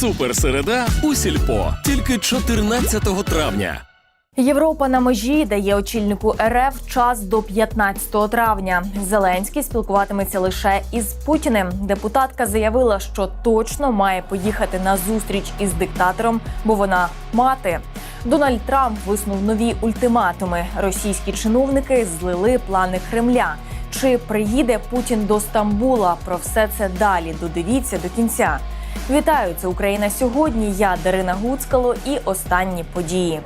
Суперсереда у сільпо тільки 14 травня. Європа на межі дає очільнику РФ час до 15 травня. Зеленський спілкуватиметься лише із Путіним. Депутатка заявила, що точно має поїхати на зустріч із диктатором, бо вона мати. Дональд Трамп виснув нові ультиматуми. Російські чиновники злили плани Кремля. Чи приїде Путін до Стамбула? Про все це далі. Додивіться до кінця. Вітаю, це Україна сьогодні. Я Дарина Гуцкало і останні події.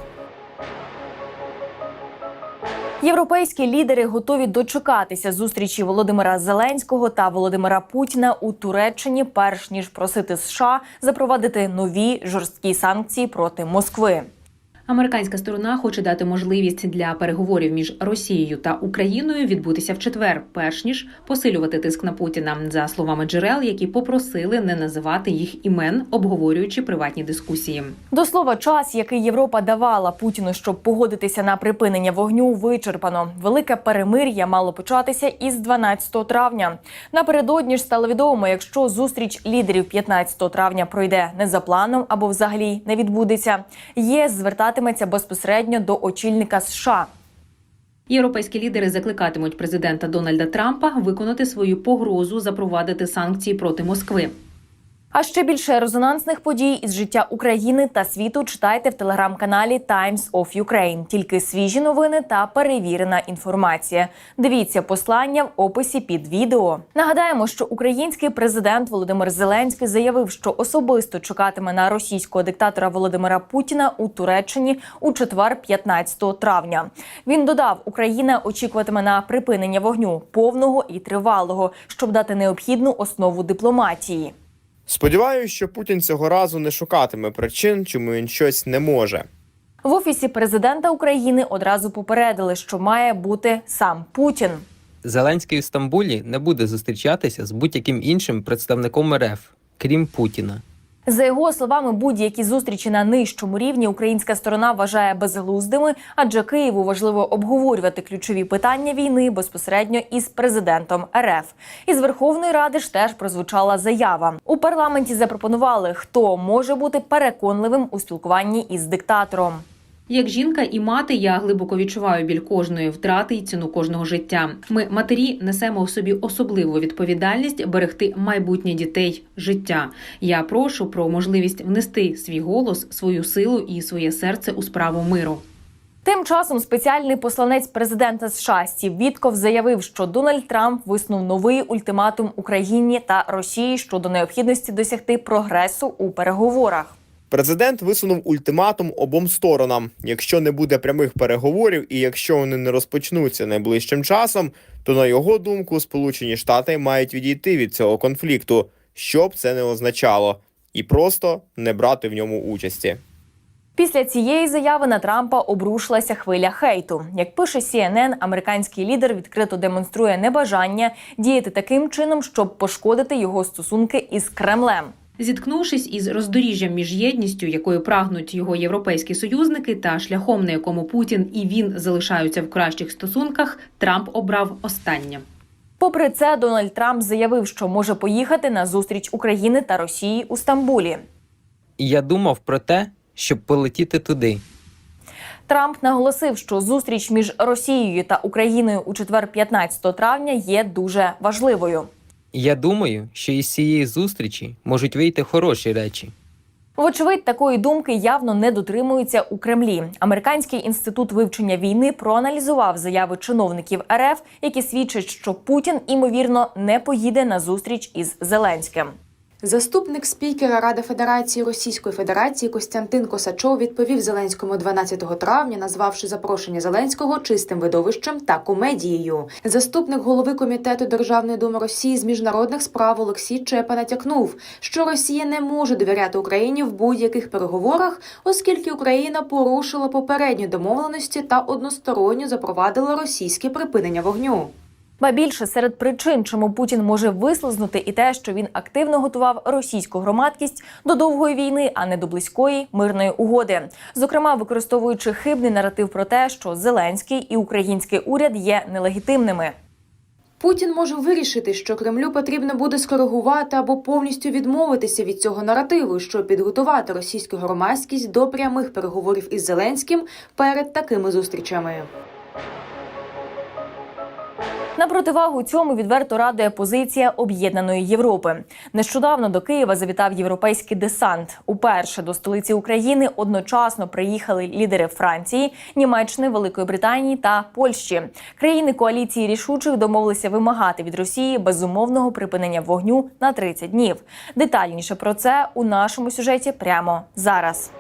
Європейські лідери готові дочекатися зустрічі Володимира Зеленського та Володимира Путіна у Туреччині, перш ніж просити США запровадити нові жорсткі санкції проти Москви. Американська сторона хоче дати можливість для переговорів між Росією та Україною відбутися в четвер, перш ніж посилювати тиск на Путіна, за словами джерел, які попросили не називати їх імен, обговорюючи приватні дискусії. До слова, час, який Європа давала Путіну, щоб погодитися на припинення вогню, вичерпано. Велике перемир'я мало початися із 12 травня. Напередодні ж стало відомо, якщо зустріч лідерів 15 травня пройде не за планом або взагалі не відбудеться, ЄС звертатиметься безпосередньо до очільника США. Європейські лідери закликатимуть президента Дональда Трампа виконати свою погрозу запровадити санкції проти Москви. А ще більше резонансних подій із життя України та світу читайте в телеграм-каналі Times of Ukraine. Тільки свіжі новини та перевірена інформація. Дивіться послання в описі під відео. Нагадаємо, що український президент Володимир Зеленський заявив, що особисто чекатиме на російського диктатора Володимира Путіна у Туреччині у четвер, 15 травня. Він додав, Україна очікуватиме на припинення вогню повного і тривалого, щоб дати необхідну основу дипломатії. Сподіваюся, що Путін цього разу не шукатиме причин, чому він щось не може. В офісі президента України одразу попередили, що має бути сам Путін. Зеленський в Стамбулі не буде зустрічатися з будь-яким іншим представником РФ, крім Путіна. За його словами, будь-які зустрічі на нижчому рівні українська сторона вважає безглуздими, адже Києву важливо обговорювати ключові питання війни безпосередньо із президентом РФ. Із Верховної Ради ж теж прозвучала заява. У парламенті запропонували, хто може бути переконливим у спілкуванні із диктатором. Як жінка і мати, я глибоко відчуваю біль кожної втрати і ціну кожного життя. Ми, матері, несемо в собі особливу відповідальність берегти майбутнє дітей, життя. Я прошу про можливість внести свій голос, свою силу і своє серце у справу миру. Тим часом спеціальний посланець президента США Стів Вітков заявив, що Дональд Трамп виснув новий ультиматум Україні та Росії щодо необхідності досягти прогресу у переговорах. Президент висунув ультиматум обом сторонам. Якщо не буде прямих переговорів і якщо вони не розпочнуться найближчим часом, то на його думку Сполучені Штати мають відійти від цього конфлікту, що б це не означало, і просто не брати в ньому участі. Після цієї заяви на Трампа обрушилася хвиля хейту. Як пише CNN, американський лідер відкрито демонструє небажання діяти таким чином, щоб пошкодити його стосунки із Кремлем. Зіткнувшись із роздоріжжям між єдністю, якою прагнуть його європейські союзники, та шляхом, на якому Путін і він залишаються в кращих стосунках, Трамп обрав останнє. Попри це, Дональд Трамп заявив, що може поїхати на зустріч України та Росії у Стамбулі. І я думав про те, щоб полетіти туди. Трамп наголосив, що зустріч між Росією та Україною у четвер, 15 травня, є дуже важливою. Я думаю, що із цієї зустрічі можуть вийти хороші речі. Вочевидь, такої думки явно не дотримуються у Кремлі. Американський інститут вивчення війни проаналізував заяви чиновників РФ, які свідчать, що Путін імовірно не поїде на зустріч із Зеленським. Заступник спікера Ради Федерації Російської Федерації Костянтин Косачов відповів Зеленському 12 травня, назвавши запрошення Зеленського чистим видовищем та комедією. Заступник голови комітету Державної думи Росії з міжнародних справ Олексій Чепа натякнув, що Росія не може довіряти Україні в будь-яких переговорах, оскільки Україна порушила попередні домовленості та односторонньо запровадила російське припинення вогню. Ба більше серед причин, чому Путін може вислизнути, і те, що він активно готував російську громадськість до довгої війни, а не до близької мирної угоди. Зокрема, використовуючи хибний наратив про те, що Зеленський і український уряд є нелегітимними. Путін може вирішити, що Кремлю потрібно буде скоригувати або повністю відмовитися від цього наративу, щоб підготувати російську громадськість до прямих переговорів із Зеленським перед такими зустрічами. На противагу цьому відверто радує позиція об'єднаної Європи. Нещодавно до Києва завітав європейський десант. Уперше до столиці України одночасно приїхали лідери Франції, Німеччини, Великої Британії та Польщі. Країни коаліції рішучих домовилися вимагати від Росії безумовного припинення вогню на 30 днів. Детальніше про це у нашому сюжеті прямо зараз.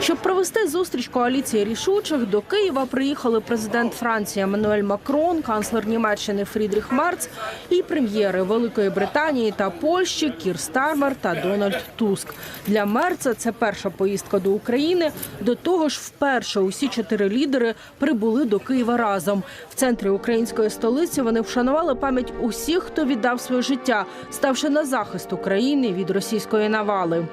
Щоб провести зустріч коаліції рішучих, до Києва приїхали президент Франції Еммануель Макрон, канцлер Німеччини Фрідріх Мерц і прем'єри Великої Британії та Польщі Кір Стармер та Дональд Туск. Для Мерца це перша поїздка до України. До того ж, вперше усі чотири лідери прибули до Києва разом. В центрі української столиці вони вшанували пам'ять усіх, хто віддав своє життя, ставши на захист України від російської навали.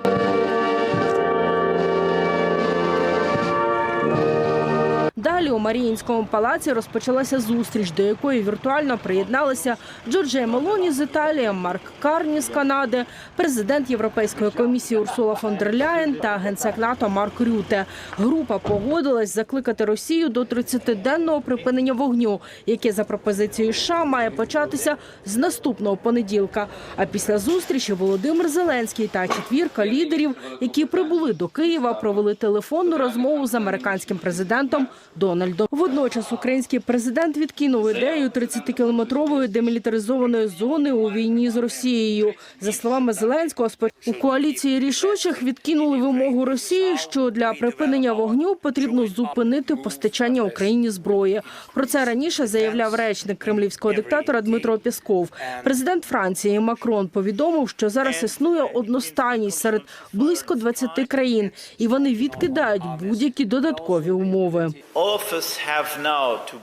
Далі у Маріїнському палаці розпочалася зустріч, до якої віртуально приєдналися Джорджія Мелоні з Італії, Марк Карні з Канади, президент Європейської комісії Урсула фон дер Ляєн та генсек НАТО Марк Рюте. Група погодилась закликати Росію до 30-денного припинення вогню, яке за пропозицією США має початися з наступного понеділка. А після зустрічі Володимир Зеленський та четвірка лідерів, які прибули до Києва, провели телефонну розмову з американським президентом Дональдом. Водночас український президент відкинув ідею 30-кілометрової демілітаризованої зони у війні з Росією. За словами Зеленського, у коаліції рішучих відкинули вимогу Росії, що для припинення вогню потрібно зупинити постачання Україні зброї. Про це раніше заявляв речник кремлівського диктатора Дмитро Пєсков. Президент Франції Макрон повідомив, що зараз існує одностайність серед близько 20 країн, і вони відкидають будь-які додаткові умови.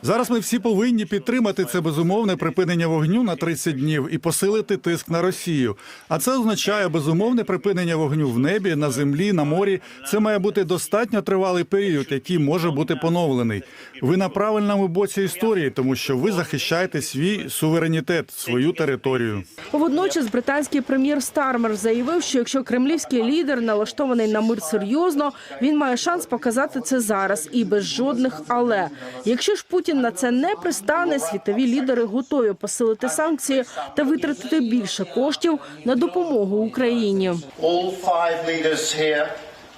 Зараз ми всі повинні підтримати це безумовне припинення вогню на 30 днів і посилити тиск на Росію. А це означає безумовне припинення вогню в небі, на землі, на морі. Це має бути достатньо тривалий період, який може бути поновлений. Ви на правильному боці історії, тому що ви захищаєте свій суверенітет, свою територію. Водночас британський прем'єр Стармер заявив, що якщо кремлівський лідер налаштований на мир серйозно, він має шанс показати це зараз і без жодних але. Якщо ж Путін на це не пристане, світові лідери готові посилити санкції та витратити більше коштів на допомогу Україні.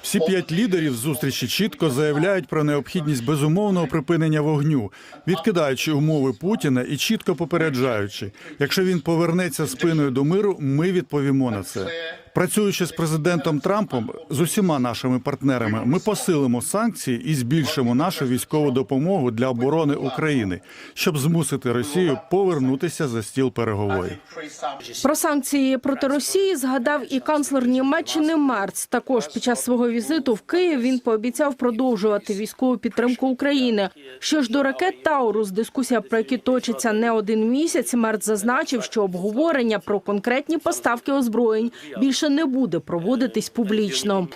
Всі п'ять лідерів зустрічі чітко заявляють про необхідність безумовного припинення вогню, відкидаючи умови Путіна і чітко попереджаючи, якщо він повернеться спиною до миру, ми відповімо на це. Працюючи з президентом Трампом з усіма нашими партнерами, ми посилимо санкції і збільшимо нашу військову допомогу для оборони України, щоб змусити Росію повернутися за стіл переговорів. Про санкції проти Росії згадав і канцлер Німеччини Мерц. Також під час свого візиту в Київ він пообіцяв продовжувати військову підтримку України. Що ж до ракет Таурус, дискусія про які точиться не один місяць. Мерц зазначив, що обговорення про конкретні поставки озброєнь більше не буде проводитись публічно.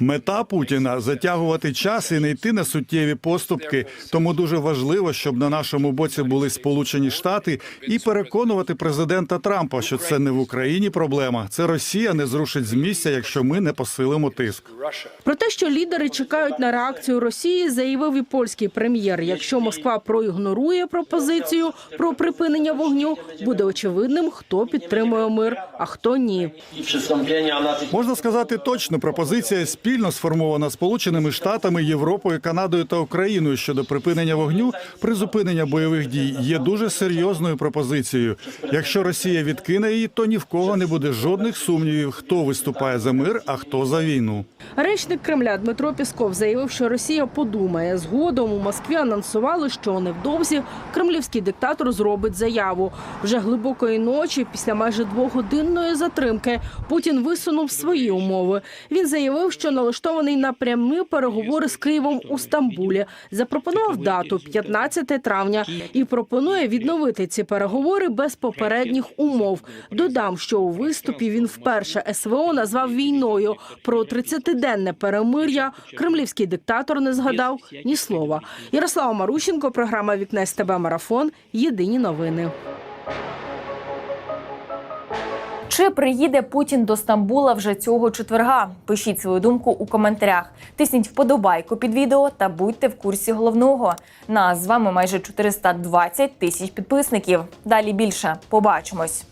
Мета Путіна затягувати час і не йти на суттєві поступки. Тому дуже важливо, щоб на нашому боці були Сполучені Штати і переконувати президента Трампа, що це не в Україні проблема. Це Росія не зрушить з місця, якщо ми не посилимо тиск. Про те, що лідери чекають на реакцію Росії, заявив і польський прем'єр. Якщо Москва проігнорує пропозицію про припинення вогню, буде очевидним, хто підтримує мир, а хто ні. Можна сказати точно, пропозиція спільно сформована Сполученими Штатами, Європою, Канадою та Україною щодо припинення вогню, призупинення бойових дій є дуже серйозною пропозицією. Якщо Росія відкине її, то ні в кого не буде жодних сумнівів, хто виступає за мир, а хто за війну. Речник Кремля Дмитро Пісков заявив, що Росія подумає. Згодом у Москві анонсували, що невдовзі кремлівський диктатор зробить заяву. Вже глибокої ночі, після майже двогодинної затримки Путін висунув свої умови. Він заявив, що налаштований на прямі переговори з Києвом у Стамбулі. Запропонував дату 15 травня і пропонує відновити ці переговори без попередніх умов. Додам, що у виступі він вперше СВО назвав війною. Про 30-денне перемир'я кремлівський диктатор не згадав ні слова. Ярослава Марущенко, програма Вікне з ТБ Марафон. Єдині новини. Чи приїде Путін до Стамбула вже цього четверга? Пишіть свою думку у коментарях. Тисніть вподобайку під відео та будьте в курсі головного. Нас з вами майже 420 тисяч підписників. Далі більше. Побачимось.